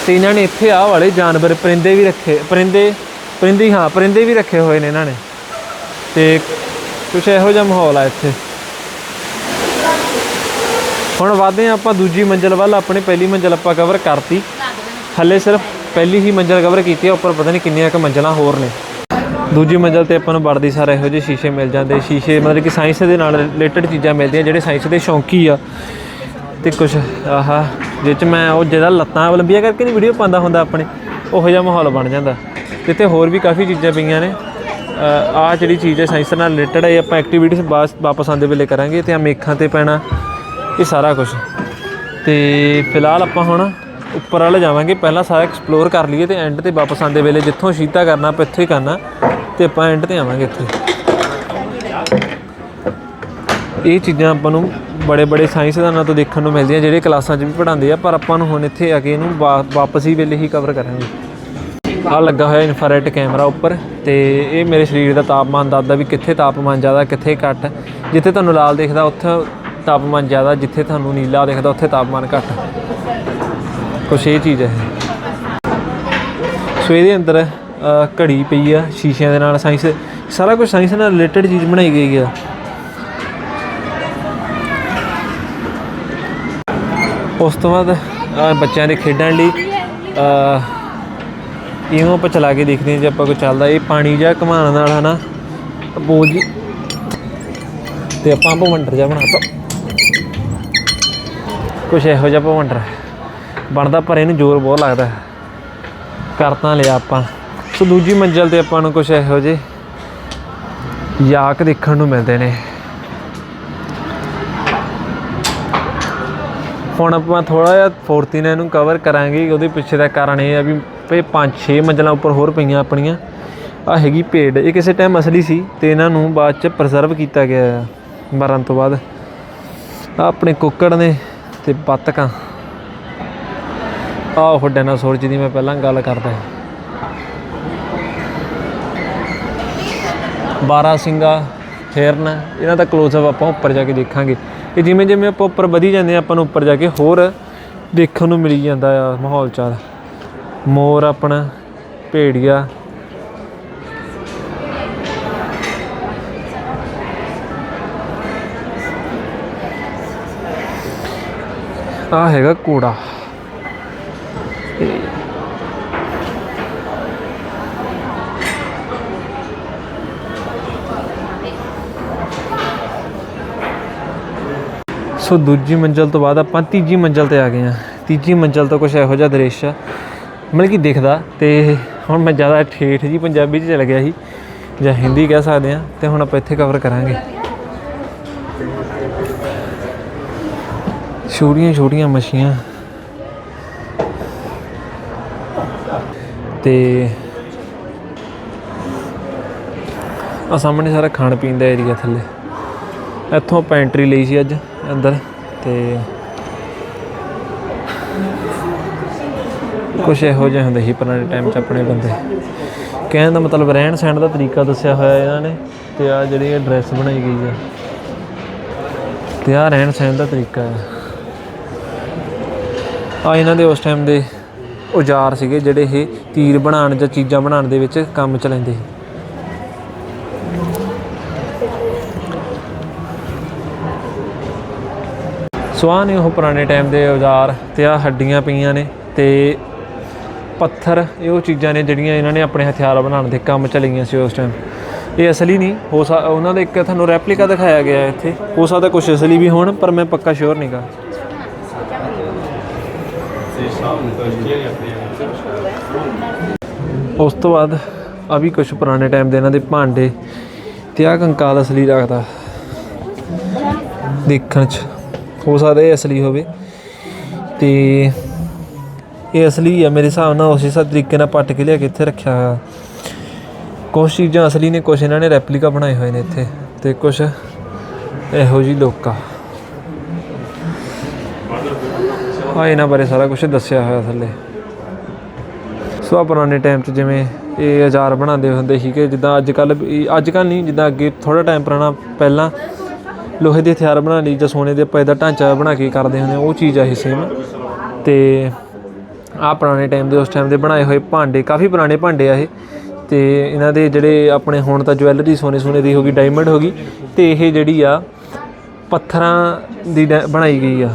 ਤੇ ਇਹਨਾਂ ਨੇ ਇੱਥੇ ਆਹ ਵਾਲੇ ਜਾਨਵਰ ਪਰਿੰਦੇ ਵੀ ਰੱਖੇ ਪਰਿੰਦੇ ਪਰਿੰਦੀ ਹਾਂ ਪਰਿੰਦੇ ਵੀ ਰੱਖੇ ਹੋਏ ਨੇ ਇਹਨਾਂ ਨੇ। ਤੇ ਕੁਛ ਇਹੋ ਜਿਹਾ ਮਾਹੌਲ ਆ ਇੱਥੇ। ਹੁਣ ਵਧਦੇ ਹਾਂ ਆਪਾਂ ਦੂਜੀ ਮੰਜ਼ਲ ਵੱਲ ਆਪਣੀ ਪਹਿਲੀ ਮੰਜ਼ਲ ਆਪਾਂ ਕਵਰ ਕਰਤੀ। ਹੱਲੇ ਸਿਰਫ ਪਹਿਲੀ ਹੀ ਮੰਜ਼ਲ ਕਵਰ ਕੀਤੀ ਆ, ਉੱਪਰ ਪਤਾ ਨਹੀਂ ਕਿੰਨੀਆਂ ਕੁ ਮੰਜ਼ਲਾਂ ਹੋਰ ਨੇ। ਦੂਜੀ ਮੰਜ਼ਲ ਤੇ ਆਪਾਂ ਨੂੰ ਵੜਦੀ ਸਾਰ ਇਹੋ ਜਿਹੇ ਸ਼ੀਸ਼ੇ ਮਿਲ ਜਾਂਦੇ। ਸ਼ੀਸ਼ੇ ਮਤਲਬ ਕਿ ਸਾਇੰਸ ਦੇ ਨਾਲ ਰਿਲੇਟਡ ਚੀਜ਼ਾਂ ਮਿਲਦੀਆਂ, ਜਿਹੜੇ ਸਾਇੰਸ ਦੇ ਸ਼ੌਂਕੀ ਆ। ਤੇ ਕੁਝ ਆਹਾ, ਜਿਹ ਚ ਮੈਂ ਉਹ ਜਿਹੜਾ ਲੱਤਾਂ ਲੰਬੀਆਂ ਕਰਕੇ ਨਹੀਂ ਵੀਡੀਓ ਪਾਉਂਦਾ ਹੁੰਦਾ ਆਪਣੇ, ਉਹੋ ਜਿਹਾ ਮਾਹੌਲ ਬਣ ਜਾਂਦਾ। ਤੇ ਹੋਰ ਵੀ ਕਾਫੀ ਚੀਜ਼ਾਂ ਪਈਆਂ ਨੇ। ਆ ਜਿਹੜੀ ਚੀਜ਼ ਹੈ ਸਾਇੰਸ ਨਾਲ ਰਿਲੇਟਡ ਹੈ ਆਪਾਂ ਐਕਟੀਵਿਟੀਜ਼ ਬਾਅਦ ਵਾਪਸ ਆਉਂਦੇ ਵੇਲੇ ਕਰਾਂਗੇ ਤੇ ਆ ਮੇਖਾਂ ਤੇ ਪੈਣਾ, ਇਹ ਸਾਰਾ ਕੁਝ ਤੇ ਫਿਲਹਾਲ ਆਪਾਂ ਹੁਣ ਉੱਪਰ ਵਾਲੇ ਜਾਵਾਂਗੇ, ਪਹਿਲਾਂ ਸਾਰਾ ਐਕਸਪਲੋਰ ਕਰ ਲਈਏ ਤੇ ਐਂਡ ਤੇ ਵਾਪਸ ਆਉਂਦੇ ਵੇਲੇ ਜਿੱਥੋਂ ਸ਼ੀਤਾ ਕਰਨਾ, ਆਪਾਂ ਇੱਥੇ ਹੀ ਕਰਨਾ ਤੇ ਆਪਾਂ ਐਂਡ ਤੇ ਆਵਾਂਗੇ ਇੱਥੇ। ਇਹ ਚੀਜ਼ਾਂ ਆਪਾਂ ਨੂੰ ਬੜੇ ਬੜੇ ਸਾਇੰਸਦਾਨਾਂ ਤੋਂ ਦੇਖਣ ਨੂੰ ਮਿਲਦੀਆਂ, ਜਿਹੜੇ ਕਲਾਸਾਂ 'ਚ ਵੀ ਪੜ੍ਹਾਉਂਦੇ ਆ, ਪਰ ਆਪਾਂ ਨੂੰ ਹੁਣ ਇੱਥੇ ਆ ਕੇ ਇਹਨੂੰ ਵਾ- ਵਾਪਸ ਵੇਲੇ ਹੀ ਕਵਰ ਕਰਾਂਗੇ। ਆ ਲੱਗਾ ਹੋਇਆ ਇਨਫਰਾਰੈਡ ਕੈਮਰਾ ਉੱਪਰ ਤੇ ਇਹ ਮੇਰੇ ਸਰੀਰ ਦਾ ਤਾਪਮਾਨ ਦੱਸਦਾ ਵੀ ਕਿੱਥੇ ਤਾਪਮਾਨ ਜ਼ਿਆਦਾ, ਕਿੱਥੇ ਘੱਟ। ਜਿੱਥੇ ਤੁਹਾਨੂੰ ਲਾਲ ਦਿਖਦਾ, ਉੱਥੇ ਤਾਪਮਾਨ ਜ਼ਿਆਦਾ, ਜਿੱਥੇ ਤੁਹਾਨੂੰ ਨੀਲਾ ਦਿਖਦਾ, ਉੱਥੇ ਤਾਪਮਾਨ ਘੱਟ। ਕੁਛ ਇਹ ਚੀਜ਼ ਹੈ। ਸੋ ਇਹਦੇ ਅੰਦਰ ਘੜੀ ਪਈ ਆ ਸ਼ੀਸ਼ਿਆਂ ਦੇ ਨਾਲ ਸਾਇੰਸ ਸਾਰਾ ਕੁਝ ਸਾਇੰਸ ਨਾਲ ਰਿਲੇਟਡ ਚੀਜ਼ ਬਣਾਈ ਗਈ ਆ। ਉਸ ਤੋਂ ਬਾਅਦ ਬੱਚਿਆਂ ਦੇ ਖੇਡਣ ਲਈ ਅ, ਇਹਨੂੰ ਆਪਾਂ ਚਲਾ ਕੇ ਦੇਖਦੇ ਹਾਂ ਜੇ ਆਪਾਂ ਕੋਈ ਚੱਲਦਾ। ਇਹ ਪਾਣੀ ਜਾਂ ਘਮਾਉਣ ਨਾਲ ਹਨਾ ਬੋਝ ਜੀ ਤੇ ਆਪਾਂ ਭਵੰਡਰ ਜਿਹਾ ਬਣਾਤਾ ਕੁਛ ਇਹੋ ਜਿਹਾ ਭਵੰਡਰ ਬਣਦਾ ਪਰ ਇਹਨੂੰ ਜ਼ੋਰ ਬਹੁਤ ਲੱਗਦਾ। ਕਰ ਤਾਂ ਲਿਆ ਆਪਾਂ। ਸੋ ਦੂਜੀ ਮੰਜ਼ਲ ਤੇ ਆਪਾਂ ਨੂੰ ਕੁਛ ਇਹੋ ਜਿਹੇ ਯਾਕ ਦੇਖਣ ਨੂੰ ਮਿਲਦੇ ਨੇ। ਹੁਣ ਆਪਾਂ ਥੋੜਾ ਜਿਹਾ ਫੋਰਤੀਨ ਇਹਨੂੰ ਕਵਰ ਕਰਾਂਗੇ। ਉਹਦੇ ਪਿੱਛੇ ਦਾ ਕਾਰਨ ਇਹ ਆ ਵੀ ਭਈ ਪੰਜ ਛੇ ਮੰਜ਼ਲਾਂ ਉੱਪਰ ਹੋਰ ਪਈਆਂ ਆਪਣੀਆਂ। ਆ ਹੈਗੀ ਭੇਡ। ਇਹ ਕਿਸੇ ਟਾਈਮ ਅਸਲੀ ਸੀ ਤੇ ਇਹਨਾਂ ਨੂੰ ਬਾਅਦ ਚ ਪ੍ਰਜ਼ਰਵ ਕੀਤਾ ਗਿਆ ਆ। ਮਰਨ ਤੋਂ ਬਾਅਦ। ਆ ਆਪਣੇ ਕੁੱਕੜ ਨੇ ਤੇ ਬੱਤਕਾਂ। ਆਹ ਉਹ ਡਾਇਨਾਸੌਰ ਜਿਹਦੀ ਮੈਂ ਪਹਿਲਾਂ ਗੱਲ ਕਰਦਾ ਬਾਰਾ ਸਿੰਘਾ ਹਿਰਨ ਇਹਨਾਂ ਦਾ ਕਲੋਜ਼-ਅਪ ਆਪਾਂ ਉੱਪਰ ਜਾ ਕੇ ਦੇਖਾਂਗੇ। ਇਹ ਜਿਵੇਂ ਜਿਵੇਂ ਆਪਾਂ ਉੱਪਰ ਵਧੀ ਜਾਂਦੇ ਆ ਆਪਾਂ ਨੂੰ ਉੱਪਰ ਜਾ ਕੇ ਹੋਰ ਦੇਖਣ ਨੂੰ ਮਿਲੀ ਜਾਂਦਾ ਆ ਮਾਹੌਲ ਚਾਲ। ਮੋਰ ਆਪਣਾ, ਭੇੜੀਆ। ਆ ਹੈਗਾ ਕੂੜਾ ਸੋ ਦੂਜੀ ਮੰਜ਼ਲ ਤੋਂ ਬਾਅਦ ਆਪਾਂ ਤੀਜੀ ਮੰਜ਼ਲ ਤੇ ਆ ਗਏ ਆ ਤੀਜੀ ਮੰਜ਼ਲ ਤੋਂ ਕੁਝ ਇਹੋ ਜਿਹਾ ਦ੍ਰਿਸ਼ ਆ, ਮਤਲਬ ਕਿ ਦਿਖਦਾ ਤੇ ਹੁਣ ਮੈਂ ਜ਼ਿਆਦਾ ਠੇਠ ਜੀ ਪੰਜਾਬੀ 'ਚ ਚਲ ਗਿਆ ਸੀ, ਜਾਂ ਹਿੰਦੀ ਕਹਿ ਸਕਦੇ ਆ ਤੇ ਹੁਣ ਆਪਾਂ ਇੱਥੇ ਕਵਰ ਕਰਾਂਗੇ। ਛੋਟੀਆਂ ਛੋਟੀਆਂ ਮੱਛੀਆਂ। ਤੇ ਆ ਸਾਹਮਣੇ ਸਾਰਾ ਖਾਣ ਪੀਣ ਦਾ ਏਰੀਆ ਥੱਲੇ। ਇੱਥੋਂ ਆਪਾਂ ਐਂਟਰੀ ਲਈ ਸੀ ਅੱਜ। ਅੰਦਰ ਤੇ ਕੁਛ ਇਹੋ ਜਿਹੇ ਹੁੰਦੇ ਸੀ ਪੁਰਾਣੇ ਟਾਈਮ 'ਚ ਆਪਣੇ ਬੰਦੇ। ਕਹਿਣ ਦਾ ਮਤਲਬ ਰਹਿਣ ਸਹਿਣ ਦਾ ਤਰੀਕਾ ਦੱਸਿਆ ਹੋਇਆ ਇਹਨਾਂ ਨੇ ਤੇ ਆ ਜਿਹੜੀ ਇਹ ਡਰੈਸ ਬਣਾਈ ਗਈ ਆ। ਤੇ ਆ ਰਹਿਣ ਸਹਿਣ ਦਾ ਤਰੀਕਾ ਹੈ ਆ ਇਹਨਾਂ ਦੇ ਉਸ ਟਾਈਮ ਦੇ ਔਜ਼ਾਰ ਸੀਗੇ ਜਿਹੜੇ ਇਹ ਤੀਰ ਬਣਾਉਣ ਜਾਂ ਚੀਜ਼ਾਂ ਬਣਾਉਣ ਦੇ ਵਿੱਚ ਕੰਮ ਚ ਲੈਂਦੇ ਸੀ। ਸੋ ਨੇ ਉਹ ਪੁਰਾਣੇ ਟਾਈਮ ਦੇ ਔਜ਼ਾਰ ਤੇ ਆ ਹੱਡੀਆਂ ਪਈਆਂ ਨੇ ਤੇ ਪੱਥਰ, ਇਹ ਉਹ ਚੀਜ਼ਾਂ ਨੇ ਜਿਹੜੀਆਂ ਇਹਨਾਂ ਨੇ ਆਪਣੇ ਹਥਿਆਰ ਬਣਾਉਣ ਦੇ ਕੰਮ ਚ ਲਈਆਂ ਸੀ ਉਸ ਟਾਈਮ ਇਹ ਅਸਲੀ ਨਹੀਂ, ਹੋ ਸਕਦਾ ਉਹਨਾਂ ਦਾ ਇੱਕ ਤੁਹਾਨੂੰ ਰੈਪਲੀਕਾ ਦਿਖਾਇਆ ਗਿਆ ਹੈ ਇੱਥੇ। ਹੋ ਸਕਦਾ ਕੁਝ ਅਸਲੀ ਵੀ ਹੋਣ, ਪਰ ਮੈਂ ਪੱਕਾ ਸ਼ੋਰ ਨਹੀਂਗਾ ਉਸ ਤੋਂ ਬਾਅਦ ਆ ਵੀ ਕੁਝ ਪੁਰਾਣੇ ਟਾਈਮ ਦੇ ਇਹਨਾਂ ਦੇ ਭਾਂਡੇ ਤੇ ਆ ਕੰਕਾਲ ਅਸਲੀ ਰੱਖਦਾ। ਦੇਖਣ ਚ। ਹੋ ਸਕਦਾ ਇਹ ਅਸਲੀ ਹੋਵੇ। ਤੇ ਇਹ ਅਸਲੀ ਆ, ਮੇਰੇ ਹਿਸਾਬ ਨਾਲ ਉਸੇ ਹਿਸਾਬ ਤਰੀਕੇ ਨਾਲ ਪੱਟ ਕੇ ਲਿਆ ਕੇ ਇੱਥੇ ਰੱਖਿਆ ਹੋਇਆ। ਕੁਝ ਚੀਜ਼ਾਂ ਅਸਲੀ ਨੇ ਕੁਝ ਇਹਨਾਂ ਨੇ ਰੈਪਲੀਕਾ ਬਣਾਏ ਹੋਏ ਨੇ ਇੱਥੇ। ਤੇ ਕੁਝ ਇਹੋ ਜੀ ਲੋਕਾਂ ਆ। ਇਹਨਾਂ ਬਾਰੇ ਸਾਰਾ ਕੁਝ ਦੱਸਿਆ ਹੋਇਆ ਥੱਲੇ। ਸੋ ਆਹ ਪੁਰਾਣੇ ਟਾਈਮ 'ਚ ਜਿਵੇਂ ਇਹ ਅਚਾਰ ਬਣਾਉਂਦੇ ਹੁੰਦੇ ਸੀਗੇ, ਜਿੱਦਾਂ ਅੱਜ ਕੱਲ ਅੱਜ ਕੱਲ ਨਹੀਂ, ਜਿੱਦਾਂ ਅੱਗੇ ਥੋੜਾ ਟਾਈਮ ਪੁਰਾਣਾ ਪਹਿਲਾਂ ਲੋਹੇ ਦੇ ਹਥਿਆਰ ਬਣਾਉਣ ਲਈ ਜਾਂ ਸੋਨੇ ਦੇ ਪਏ ਦਾ ਢਾਂਚਾ ਬਣਾ ਕੇ ਕਰਦੇ ਹੁੰਦੇ ਉਹ ਚੀਜ਼ ਆ ਇਹ ਸੇਮ ਤੇ ਆਹ ਪੁਰਾਣੇ ਟਾਈਮ ਦੇ, ਉਸ ਟਾਈਮ ਦੇ ਬਣਾਏ ਹੋਏ ਭਾਂਡੇ, ਕਾਫੀ ਪੁਰਾਣੇ ਭਾਂਡੇ ਆ ਇਹ। ਤੇ ਇਹਨਾਂ ਦੇ ਜਿਹੜੇ ਆਪਣੇ ਹੁਣ ਤਾਂ ਜਵੈਲਰੀ ਸੋਨੇ ਸੋਨੇ ਦੀ ਹੋ ਗਈ ਡਾਇਮੰਡ ਹੋ ਗਈ, ਤੇ ਇਹ ਜਿਹੜੀ ਆ, ਪੱਥਰਾਂ ਦੀ ਡੈ- ਬਣਾਈ ਗਈ ਆ।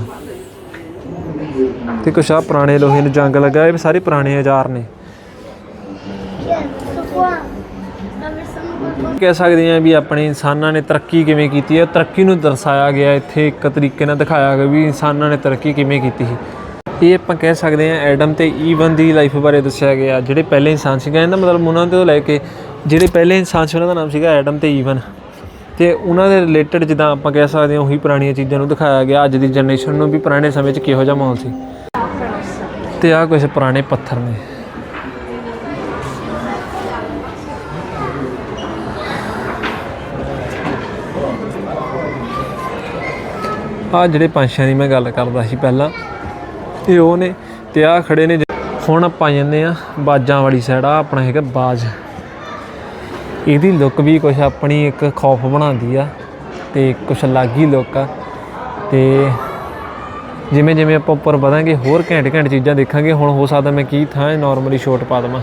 ਤੇ ਕੁਛ ਆ ਪੁਰਾਣੇ ਲੋਹੇ ਨੂੰ ਜੰਗ ਲੱਗਾ, ਇਹ ਸਾਰੇ ਪੁਰਾਣੇ ਔਜ਼ਾਰ ਨੇ। ਕਹਿ ਸਕਦੇ ਆ ਵੀ ਆਪਣੇ ਇਨਸਾਨਾਂ ਨੇ ਤਰੱਕੀ ਕਿਵੇਂ ਕੀਤੀ ਹੈ? ਤਰੱਕੀ ਨੂੰ ਦਰਸਾਇਆ ਗਿਆ ਇੱਥੇ, ਇੱਕ ਤਰੀਕੇ ਨਾਲ ਦਿਖਾਇਆ ਗਿਆ ਵੀ ਇਨਸਾਨਾਂ ਨੇ ਤਰੱਕੀ ਕਿਵੇਂ ਕੀਤੀ ਸੀ। ਇਹ ਆਪਾਂ ਕਹਿ ਸਕਦੇ ਆ ਐਡਮ ਤੇ ਈਵਨ ਦੀ ਲਾਈਫ ਬਾਰੇ ਦੱਸਿਆ ਗਿਆ, ਜਿਹੜੇ ਪਹਿਲੇ ਇਨਸਾਨ ਸੀਗਾ। ਇਹਦਾ ਮਤਲਬ ਉਹਨਾਂ ਤੋਂ ਲੈ ਕੇ ਜਿਹੜੇ ਪਹਿਲੇ ਇਨਸਾਨ ਸੀ, ਉਹਨਾਂ ਦਾ ਨਾਮ ਸੀਗਾ ਐਡਮ ਤੇ ਈਵਨ। ਤੇ ਉਹਨਾਂ ਦੇ ਰਿਲੇਟਡ ਜਿੱਦਾਂ ਆਪਾਂ ਕਹਿ ਸਕਦੇ ਹਾਂ ਉਹੀ ਪੁਰਾਣੀਆਂ ਚੀਜ਼ਾਂ ਨੂੰ ਦਿਖਾਇਆ ਗਿਆ। ਅੱਜ ਦੀ ਜਨਰੇਸ਼ਨ ਨੂੰ ਵੀ ਪੁਰਾਣੇ ਸਮੇਂ 'ਚ ਕਿਹੋ ਜਿਹਾ ਮਾਹੌਲ ਸੀ। ਤੇ ਆਹ ਕੁਝ ਪੁਰਾਣੇ ਪੱਥਰ ਨੇ। ਆ ਜਿਹੜੇ ਪੰਛੀਆਂ ਦੀ ਮੈਂ ਗੱਲ ਕਰਦਾ ਸੀ ਪਹਿਲਾਂ, ਇਹ ਉਹ ਨੇ ਤੇ ਆ ਖੜੇ ਨੇ ਹੁਣ ਆਪਾਂ ਜਾਂਦੇ ਆ ਬਾਜਾਂ ਵਾਲੀ ਸਾਈਡ ਆ ਆਪਣਾ ਹੈਗਾ ਬਾਜ। ਇਹਦੀ ਲੁੱਕ ਵੀ ਕੁਝ ਆਪਣੀ ਇੱਕ ਖੌਫ ਬਣਾਉਂਦੀ ਆ ਤੇ ਕੁਝ ਅਲੱਗ ਹੀ ਲੁੱਕ ਆ। ਤੇ ਜਿਵੇਂ ਜਿਵੇਂ ਆਪਾਂ ਉੱਪਰ ਵਧਾਂਗੇ, ਹੋਰ ਘੈਂਟ ਘੈਂਟ ਚੀਜ਼ਾਂ ਦੇਖਾਂਗੇ, ਹੁਣ ਹੋ ਸਕਦਾ ਮੈਂ ਕੀ ਥਾਂ ਨਾਰਮਲੀ ਸ਼ੋਟ ਪਾ ਦੇਵਾਂ।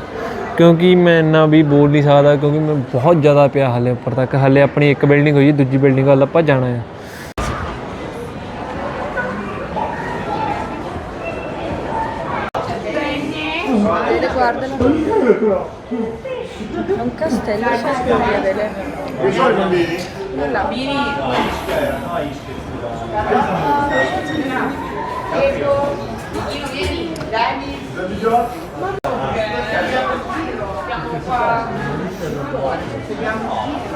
ਕਿਉਂਕਿ ਮੈਂ ਇੰਨਾ ਵੀ ਬੋਲ ਨਹੀਂ ਸਕਦਾ, ਕਿਉਂਕਿ ਮੈਂ ਬਹੁਤ ਜ਼ਿਆਦਾ ਪਿਆ ਹਾਲੇ ਉੱਪਰ ਤੱਕ। ਹਾਲੇ ਆਪਣੀ ਇੱਕ ਬਿਲਡਿੰਗ ਹੋਈ, ਦੂਜੀ ਬਿਲਡਿੰਗ ਵੱਲ ਆਪਾਂ ਜਾਣਾ ਆ। È un castello scagliere. Qui sono i bambini? Non la bambini. No, Ischia, no Ischia. Diego, Nichino, vieni, Dani. Ma no, siamo qua. Allora, vediamo.